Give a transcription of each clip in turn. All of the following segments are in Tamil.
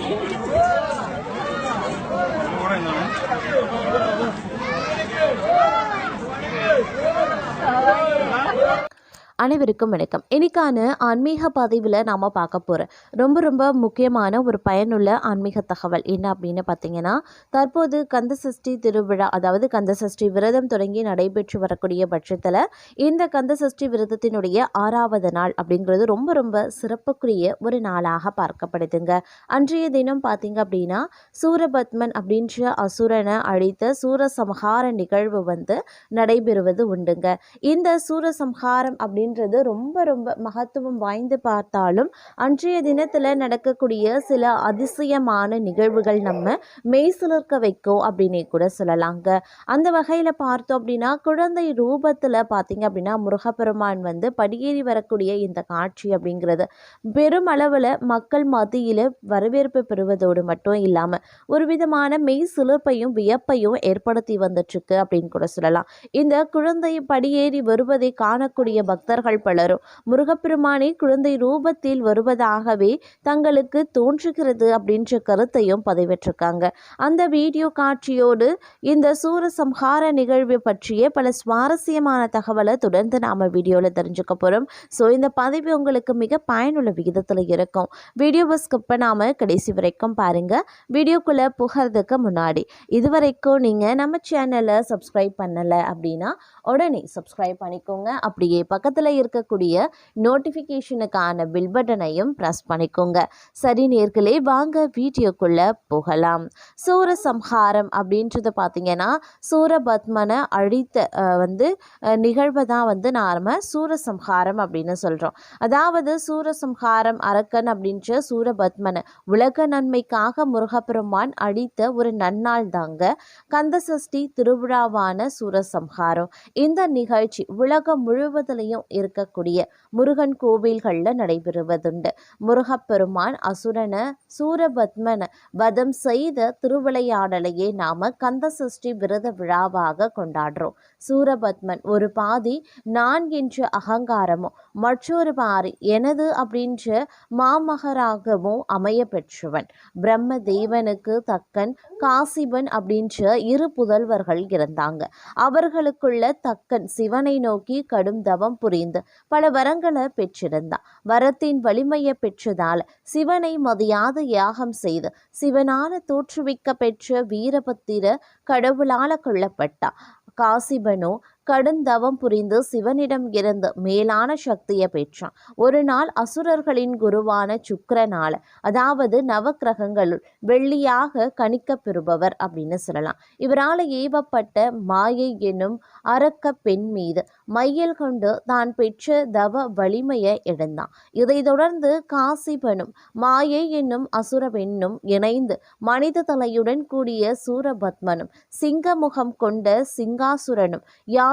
Thank you. அனைவருக்கும் வணக்கம். இன்னைக்கான ஆன்மீக பதிவில் நாம் பார்க்க போகிறோம் ரொம்ப ரொம்ப முக்கியமான ஒரு பயனுள்ள ஆன்மீக தகவல் என்ன அப்படின்னு பார்த்தீங்கன்னா தற்போது கந்தசஷ்டி திருவிழா அதாவது கந்தசஷ்டி விரதம் தொடங்கி நடைபெற்று வரக்கூடிய பட்சத்தில் இந்த கந்தசஷ்டி விரதத்தினுடைய ஆறாவது நாள் அப்படிங்கிறது ரொம்ப ரொம்ப சிறப்புக்குரிய ஒரு நாளாக பார்க்கப்படுதுங்க. அன்றைய தினம் பார்த்தீங்க அப்படின்னா சூரபத்மன் அப்படின்ற அசுரனை அழித்த சூரசம்ஹார நிகழ்வு வந்து நடைபெறுவது உண்டுங்க. இந்த சூரசம்ஹாரம் அப்படின்றது ரொம்ப ரொம்ப மகத்துவம் வாய்ந்து பார்த்தாலும் அன்றைய தினத்தில் நடக்கக்கூடிய சில அதிசயமான நிகழ்வுகள் நம்ம மெய் சிலிர்க்க வைக்கும் அப்படின்னே கூட சொல்லலாங்க. அந்த வகையில் பார்த்தோம் அப்படின்னா குழந்தை ரூபத்தில் பார்த்தீங்க அப்படின்னா முருகப்பெருமான் வந்து படியேறி வரக்கூடிய இந்த காட்சி அப்படிங்கிறது பெருமளவில் மக்கள் மத்தியில் வரவேற்பு பெறுவதோடு மட்டும் இல்லாமல் ஒரு விதமான மெய் சிலிர்ப்பையும் வியப்பையும் ஏற்படுத்தி வந்துட்டுருக்கு அப்படின்னு கூட சொல்லலாம். இந்த குழந்தை படியேறி வருவதை காணக்கூடிய பக்தர்கள் பலரும் முருகப்பெருமானே குழந்தை ரூபத்தில் வருவதாகவே தங்களுக்கு தோன்றுகிறது அப்படின்ற கருத்தையும் பதிவிட்டிருக்காங்க. அந்த வீடியோ காட்சியோடு இந்த சூரசம்ஹார நிகழ்வு பற்றிய பல சுவாரஸ்யமான தகவலை தொடர்ந்து நாம் வீடியோவில் தெரிஞ்சுக்க போகிறோம் ஸோ இந்த பதிவு உங்களுக்கு மிக பயனுள்ள விகிதத்தில் இருக்கும். வீடியோவை ஸ்கிப் பண்ணாமல் கடைசி வரைக்கும் பாருங்கள் வீடியோக்குள்ளே புகிறதுக்கு முன்னாடி இதுவரைக்கும் நீங்கள் நம்ம சேனலை சப்ஸ்கிரைப் பண்ணலை அப்படின்னா உடனே சப்ஸ்கிரைப் பண்ணிக்கோங்க. அப்படியே பக்கத்தில் இருக்கக்கூடிய நோட்டிஃபிகேஷனுக்கான பில் பட்டனையும் ப்ரெஸ் பண்ணிக்கோங்க. சரி நேர்களே வாங்க வீடியோக்குள்ளே போகலாம். சூரசம்ஹாரம் அப்படின்றது பார்த்தீங்கன்னா சூரபத்மனை அழித்த வந்து நிகழ்வை தான் வந்து நாம சூரசம்ஹாரம் அப்படின்னு சொல்கிறோம் அதாவது சூரசம்ஹாரம் அரக்கன் அப்படின்ற சூரபத்மனை உலக நன்மைக்காக முருகப்பெருமான் அழித்த ஒரு நன்னாள் தாங்க கந்தசஷ்டி திருவிழாவான சூரசம்ஹாரம் இந்த நிகழ்ச்சி உலகம் முழுவதிலையும் இருக்கக்கூடிய முருகன் கோவில்களில் நடைபெறுவதுண்டு. முருகப்பெருமான் அசுரனை சூரபத்மனை வதம் செய்த திருவிளையாடலையே நாம கந்தசஷ்டி விரத விழாவாக கொண்டாடுறோம். சூரபத்மன் ஒரு பாதி நான் என்ற அகங்காரமும் மற்றொரு பாரி எனது அப்படின்ற மாமகராகவும் அமைய பெற்றவன் பிரம்ம தேவனுக்கு தக்கன் காசிபன் அப்படின்ற இரு புதல்வர்கள் இருந்தாங்க. அவர்களுக்குள்ள தக்கன் சிவனை நோக்கி கடும் தவம் புரிந்து பல வரங்களை பெற்றிருந்தான். வரத்தின் வலிமையை பெற்றதால சிவனை மதியாத யாகம் செய்து சிவனால தோற்றுவிக்க பெற்ற வீரபத்திர கடவுளால கொல்லப்பட்டான். காசிபனோ கடுந்தவம் புரிந்து சிவனிடம் இருந்து மேலான சக்தியை பெற்றான். ஒரு நாள் அசுரர்களின் குருவான சுக்கரனால அதாவது நவக்கிரகங்களுள் வெள்ளியாக கணிக்கப்பெறுபவர் அப்படின்னு சொல்லலாம். இவரால் ஏவப்பட்ட மாயை என்னும் அரக்க பெண் மீது மையல் கொண்டு தான் பெற்ற தவ வலிமையை இழந்தான். இதை தொடர்ந்து காசிபனும் மாயை என்னும் அசுர பெண்ணும் இணைந்து மனித தலையுடன் கூடிய சூரபத்மனும் சிங்கமுகம் கொண்ட சிங்காசுரனும்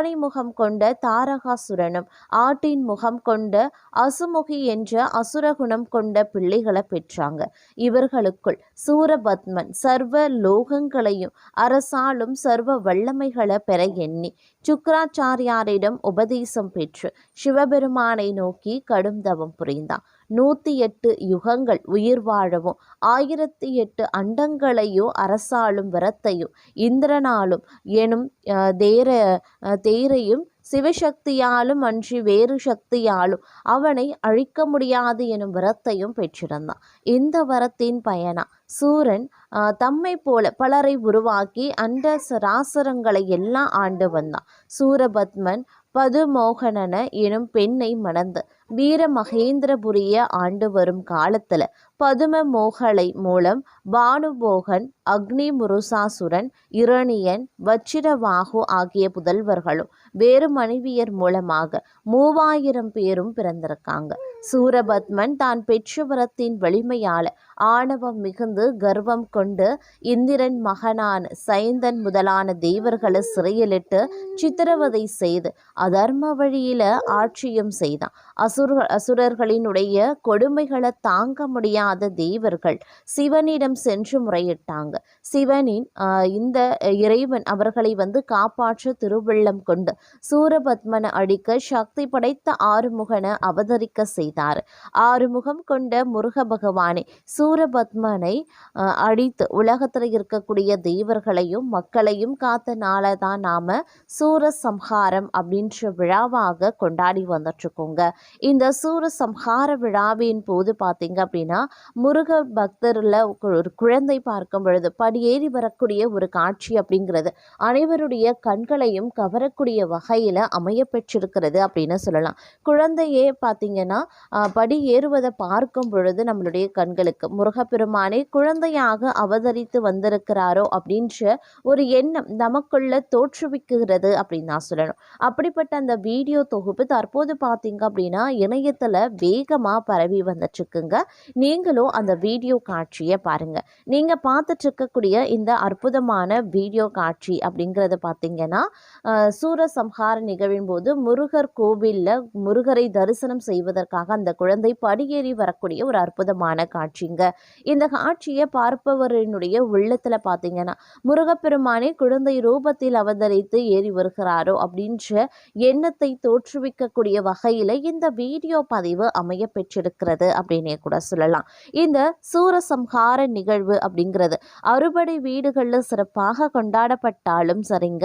யானை முகம் கொண்ட தாரகாசுரனும் ஆட்டின் முகம் கொண்ட அசுமுகி என்ற அசுரகுணம் கொண்ட பிள்ளைகளை பெற்றாங்க. இவர்களுக்குள் சூரபத்மன் சர்வ லோகங்களையும் அரசாலும் சர்வ வல்லமைகளை பெற எண்ணி சுக்கராச்சாரியாரிடம் உபதேசம் பெற்று சிவபெருமானை நோக்கி கடும் தவம் புரிந்தான். நூற்றி எட்டு யுகங்கள் உயிர் வாழவும் ஆயிரத்தி எட்டு அண்டங்களையோ அரசாளும் வரத்தையும் இந்திரனாலும் எனும் அஹ், தேர அஹ், தேரையும் சிவசக்தியாலும் அன்றி வேறு சக்தியாலும் அவனை அழிக்க முடியாது எனும் வரத்தையும் பெற்றிருந்தான். இந்த வரத்தின் பயனா? சூரன் தம்மை போல பலரை உருவாக்கி அண்ட சராசரங்களை எல்லாம் ஆண்டு வந்தான். சூரபத்மன் பதுமோகனன எனும் பெண்ணை மணந்து வீர மகேந்திரபுரிய ஆண்டு வரும் காலத்துல பதும மோகலை மூலம் பானுபோகன் அக்னி முருசாசுரன் இரணியன் வச்சிரவாகு ஆகிய புதல்வர்களும் வேறு மனைவியர் மூலமாக மூவாயிரம் பேரும் பிறந்திருக்காங்க. சூரபத்மன் தான் பெற்ற வரத்தின் வலிமையால் ஆணவம் மிகுந்து கர்வம் கொண்டு இந்திரன் மகனான சைந்தன் முதலான தேவர்களை சிறையிலிட்டு சித்திரவதை செய்து அதர்ம வழியில ஆட்சியும் செய்தான். அசுர அசுரர்களினுடைய கொடுமைகளை தாங்க முடியாத தேவர்கள் சிவனிடம் சென்று முறையிட்டாங்க. சிவனின் இந்த இறைவன் அவர்களை வந்து காப்பாற்ற திருவள்ளம் கொண்டு சூரபத்மனை அழிக்க சக்தி படைத்த ஆறுமுகனை அவதரிக்க செய்தார் ஆறுமுகம் கொண்ட முருக பகவானை சூரபத்மனை அடித்து அழித்து உலகத்தில் இருக்கக்கூடிய தெய்வர்களையும் மக்களையும் காத்த நாளை தான் நாம் சூரசம்ஹாரம் அப்படின்ற விழாவாக கொண்டாடி வந்துட்டுருக்கோங்க. இந்த சூரசம்ஹார விழாவின் போது பார்த்தீங்க அப்படின்னா முருக பக்தரில் ஒரு குழந்தை பார்க்கும் பொழுது படியேறி வரக்கூடிய ஒரு காட்சி அப்படிங்கிறது அனைவருடைய கண்களையும் கவரக்கூடிய வகையில் அமைய பெற்றிருக்கிறது அப்படின்னு சொல்லலாம். குழந்தையே பார்த்தீங்கன்னா படி ஏறுவதை பார்க்கும் பொழுது நம்மளுடைய கண்களுக்கு முருகப்பெருமானை குழந்தையாக அவதரித்து வந்திருக்கிறாரோ அப்படின்ற ஒரு எண்ணம் நமக்குள்ள தோற்றுவிக்கிறது அப்படின்னு நான் சொல்லணும். அப்படிப்பட்ட அந்த வீடியோ தொகுப்பு தற்போது பார்த்தீங்க அப்படின்னா இணையத்தில் வேகமாக பரவி வந்துட்டுருக்குங்க. நீங்களும் அந்த வீடியோ காட்சியை பாருங்கள் நீங்கள் பார்த்துட்டு இருக்கக்கூடிய இந்த அற்புதமான வீடியோ காட்சி அப்படிங்கிறது பார்த்தீங்கன்னா சூரசம்ஹார நிகழ்வின் போது முருகர் கோவிலில் முருகரை தரிசனம் செய்வதற்காக அந்த குழந்தை படியேறி வரக்கூடிய ஒரு அற்புதமான காட்சிங்க. இந்த காட்சியை பார்ப்பவரினுடைய உள்ளத்தில் பார்த்தீங்கன்னா முருகப்பெருமானே குழந்தை ரூபத்தில் அவதரித்து ஏறி வருகிறாரோ அப்படின்ற எண்ணத்தை தோற்றுவிக்கக்கூடிய வகையில் இந்த வீடியோ பதிவு அமைய பெற்றிருக்கிறது அப்படின்னே கூட சொல்லலாம். இந்த சூரசம்ஹார நிகழ்வு அப்படிங்கிறது அறுபடை வீடுகளில் சிறப்பாக கொண்டாடப்பட்டாலும் சரிங்க.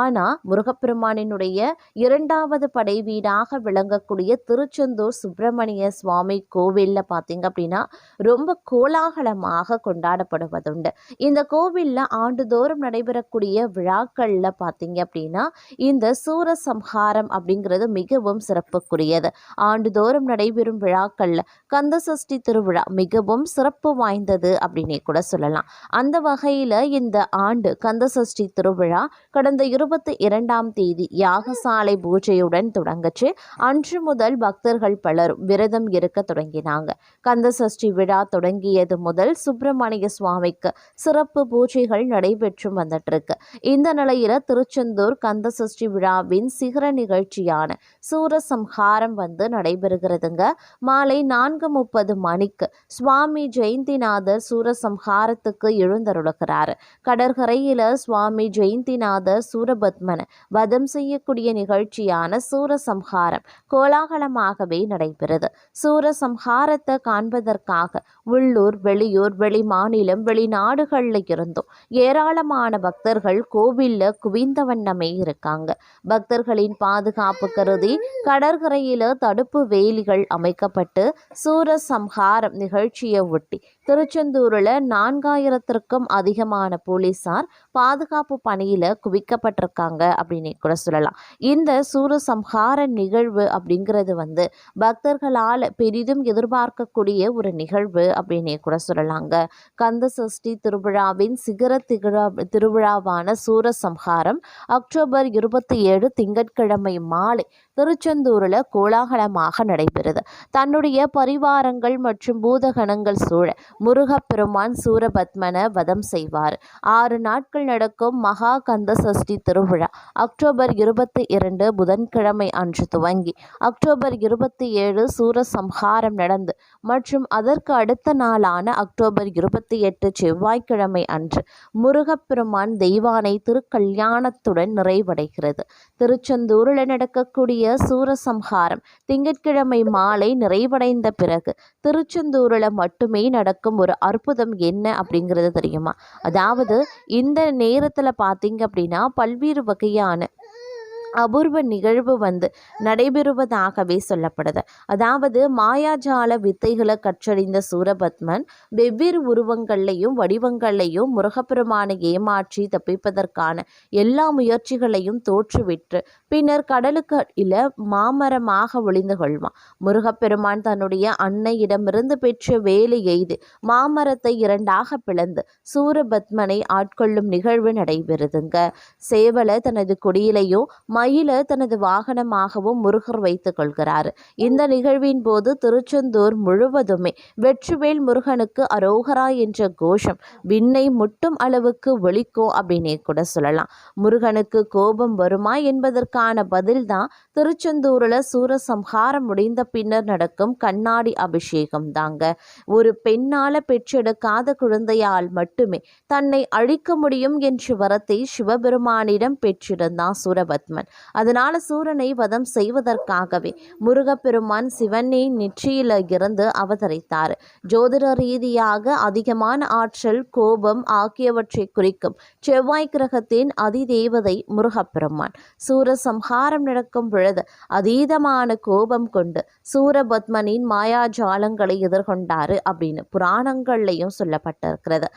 ஆனால் முருகப்பெருமானினுடைய இரண்டாவது படை வீடாக விளங்கக்கூடிய திருச்செந்தூர் சுப்பிரமணிய சுவாமி கோவிலில் பார்த்தீங்க அப்படின்னா ரொம்ப கோலாகலமாக கொண்டாடப்படுவதுண்டு. இந்த கோவிலில் ஆண்டுதோறும் நடைபெறக்கூடிய விழாக்களில் பார்த்தீங்க அப்படின்னா இந்த சூரசம்ஹாரம் அப்படிங்கிறது மிகவும் சிறப்புக்குரியது. ஆண்டுதோறும் நடைபெறும் விழாக்களில் கந்த சஷ்டி திருவிழா மிகவும் சிறப்பு வாய்ந்தது அப்படின்னே கூட சொல்லலாம். அந்த வகையில் இந்த ஆண்டு கந்த சஷ்டி திருவிழா கடந்த இருபத்தி இரண்டாம் தேதி யாகசாலை பூஜையுடன் தொடங்குச்சு. அன்று முதல் பக்தர்கள் பலரும் விரதம் இருக்க தொடங்கினாங்க. கந்த சஷ்டி விழா தொடங்கியது முதல் சுப்பிரமணிய சுவாமிக்கு சிறப்பு பூஜைகள் நடைபெற்று வந்துட்டு இருக்கு இந்த நிலையில திருச்செந்தூர் கந்த சஷ்டி விழாவின் சிகர நிகழ்ச்சியான சூரசம்ஹாரம் வந்து நடைபெறுகிறதுங்க. மாலை நான்கு முப்பது மணிக்கு சுவாமி ஜெயந்திநாதர் சூரசம்ஹாரத்துக்கு எழுந்தருளுகிறார். கடற்கரையில சுவாமி ஜெயந்திநாதர் சூரபத்மனை வதம் செய்யக்கூடிய நிகழ்ச்சியான சூரசம்ஹாரம் கோலாகலமாகவே நடைபெறும். நடைபெறுது சூரசம்ஹாரத்தை காண்பதற்காக உள்ளூர் வெளியூர் வெளிமாநிலம் வெளிநாடுகளில் இருந்தும் ஏராளமான பக்தர்கள் கோவில்ல குவிந்த வண்ணமே இருக்காங்க. பக்தர்களின் பாதுகாப்பு கருதி கடற்கரையில தடுப்பு வேலிகள் அமைக்கப்பட்டு சூரசம்ஹாரம் நிகழ்ச்சியை ஒட்டி திருச்செந்தூரில் நான்காயிரத்திற்கும் அதிகமான போலீஸார் பாதுகாப்பு பணியில் குவிக்கப்பட்டிருக்காங்க அப்படின்னு கூட சொல்லலாம். இந்த சூரசம்ஹார நிகழ்வு அப்படிங்கிறது வந்து பக்தர்களால் பெரிதும் எதிர்பார்க்கக்கூடிய ஒரு நிகழ்வு அப்படின்னே கூட சொல்லலாங்க. கந்த சஷ்டி திருவிழாவின் சிகர திகழா திருவிழாவான சூரசம்ஹாரம் அக்டோபர் இருபத்தி ஏழு திங்கட்கிழமை மாலை திருச்செந்தூரில் கோலாகலமாக நடைபெறுது. தன்னுடைய பரிவாரங்கள் மற்றும் பூதகணங்கள் சூழ முருகப்பெருமான் சூரபத்மனை வதம் செய்வார். ஆறு நாட்கள் நடக்கும் மகா கந்த சஷ்டி திருவிழா. அக்டோபர் இருபத்தி இரண்டு புதன்கிழமை அன்று துவங்கி அக்டோபர் இருபத்தி ஏழு சூரசம்ஹாரம் நடந்து மற்றும் அதற்கு அடுத்த நாளான அக்டோபர் இருபத்தி எட்டு செவ்வாய்க்கிழமை அன்று முருகப்பெருமான் தெய்வானை திருக்கல்யாணத்துடன் நிறைவடைகிறது. திருச்செந்தூரில் நடக்கக்கூடிய சூரசம்ஹாரம். திங்கட்கிழமை மாலை நிறைவடைந்த பிறகு திருச்செந்தூரில் மட்டுமே நடக்கும் ஒரு அற்புதம் என்ன அப்படிங்கிறது தெரியுமா? அதாவது இந்த நேரத்தில் பார்த்தீங்க அப்படின்னா பல்வேறு வகையான அபூர்வ நிகழ்வு வந்து நடைபெறுவதாகவே சொல்லப்படுது. அதாவது மாயாஜால வித்தைகளை கற்றறிந்த சூரபத்மன் வெவ்வேறு உருவங்கள்லையும் வடிவங்கள்லையும் முருகப்பெருமானை ஏமாற்றி தப்பிப்பதற்கான எல்லா முயற்சிகளையும் தோற்றுவிட்டு பின்னர் கடலுக்கு அடியில மாமரமாக ஒளிந்து கொள்வான். முருகப்பெருமான் தன்னுடைய அன்னையிடமிருந்து பெற்ற வேலை எய்து மாமரத்தை இரண்டாக பிளந்து சூரபத்மனை ஆட்கொள்ளும் நிகழ்வு நடைபெறுதுங்க. சேவலை தனது கொடியிலையும் மயில தனது வாகனமாகவும் முருகர் வைத்துக் கொள்கிறார். இந்த நிகழ்வின் போது திருச்செந்தூர் முழுவதுமே வெற்றிவேல் முருகனுக்கு அரோகரா என்ற கோஷம் விண்ணை முட்டும் அளவுக்கு ஒழிக்கும் அப்படின்னே கூட சொல்லலாம். முருகனுக்கு கோபம் வருமா என்பதற்கான பதில்தான் திருச்செந்தூரில் சூரசம்ஹாரம் முடிந்த பின்னர் நடக்கும் கண்ணாடி அபிஷேகம் தாங்க. ஒரு பெண்ணால பெற்றெடுக்காத குழந்தையால் மட்டுமே தன்னை அழிக்க முடியும் என்ற வரத்தை சிவபெருமானிடம் பெற்றிருந்தான் சூரபத்மன். அதனால சூரனை வதம் செய்வதற்காகவே முருகப்பெருமான் சிவனை நெற்றியில இருந்து அவதரித்தார். ஜோதிட ரீதியாக அதிகமான ஆற்றல் கோபம் ஆகியவற்றை குறிக்கும் செவ்வாய் கிரகத்தின் அதிதேவதை முருகப்பெருமான். சூரசம்ஹாரம் நடக்கும் பொழுது அதீதமான கோபம் கொண்டு சூரபத்மனின் மாயாஜாலங்களை எதிர்கொண்டாரு அப்படின்னு புராணங்கள்லையும் சொல்லப்பட்டிருக்கிறது.